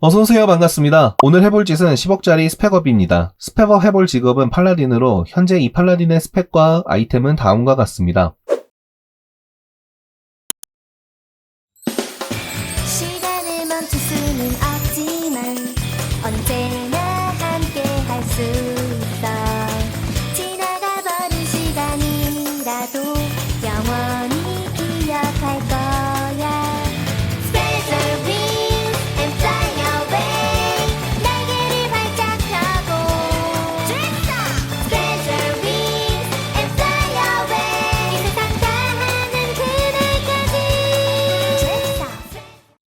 어서오세요 반갑습니다. 오늘 해볼 짓은 10억짜리 스펙업입니다. 스펙업 해볼 직업은 팔라딘으로 현재 이 팔라딘의 스펙과 아이템은 다음과 같습니다. 시간을 멈출 수는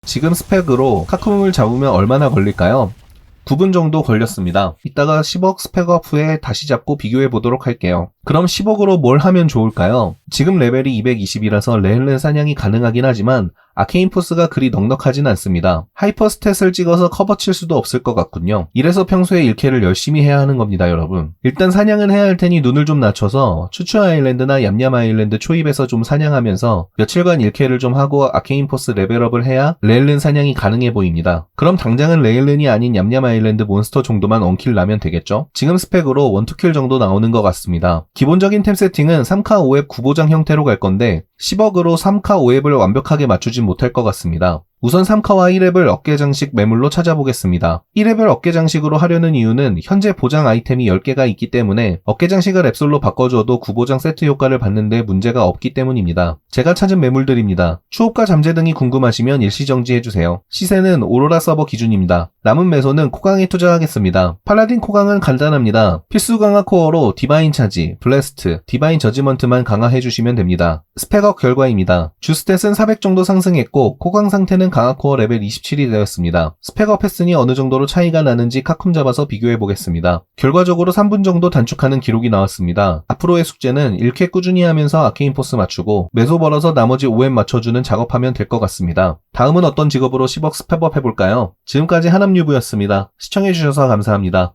지금 스펙으로 카크mom을 잡으면 얼마나 걸릴까요? 9분 정도 걸렸습니다. 이따가 10억 스펙업 후에 다시 잡고 비교해 보도록 할게요. 그럼 10억으로 뭘 하면 좋을까요? 지금 레벨이 220이라서 레일렌 사냥이 가능하긴 하지만 아케인 포스가 그리 넉넉하진 않습니다. 하이퍼 스탯을 찍어서 커버 칠 수도 없을 것 같군요. 이래서 평소에 1캐를 열심히 해야 하는 겁니다, 여러분. 일단 사냥은 해야 할 테니 눈을 좀 낮춰서 추추 아일랜드나 얌얌 아일랜드 초입에서 좀 사냥하면서 며칠간 1캐를 좀 하고 아케인 포스 레벨업을 해야 레일렌 사냥이 가능해 보입니다. 그럼 당장은 레일렌이 아닌 얌얌 아일랜드 몬스터 정도만 원킬 나면 되겠죠? 지금 스펙으로 원, 투킬 정도 나오는 것 같습니다. 기본적인 템 세팅은 3카 5웹 9보장 형태로 갈 건데 10억으로 3카 5웹을 완벽하게 맞추진 못할 것 같습니다. 우선 3카와 1랩을 어깨 장식 매물로 찾아보겠습니다. 1랩을 어깨 장식으로 하려는 이유는 현재 보장 아이템이 10개가 있기 때문에 어깨 장식을 랩솔로 바꿔줘도 구보장 세트 효과를 받는데 문제가 없기 때문입니다. 제가 찾은 매물들입니다. 추업과 잠재 등이 궁금하시면 일시정지해주세요. 시세는 오로라 서버 기준입니다. 남은 매소는 코강에 투자하겠습니다. 팔라딘 코강은 간단합니다. 필수 강화 코어로 디바인 차지, 블래스트, 디바인 저지먼트만 강화해주시면 됩니다. 스펙 업 결과입니다. 주스탯은 400 정도 상승했고 코강 상태는 강화 코어 레벨 27이 되었습니다. 스펙업 했으니 어느 정도로 차이가 나는지 카쿰 잡아서 비교해 보겠습니다. 결과적으로 3분 정도 단축하는 기록이 나왔습니다. 앞으로의 숙제는 1캐 꾸준히 하면서 아케인 포스 맞추고 매소 벌어서 나머지 5엠 맞춰주는 작업하면 될 것 같습니다. 다음은 어떤 직업으로 10억 스펙업 해볼까요? 지금까지 하남유부였습니다. 시청해주셔서 감사합니다.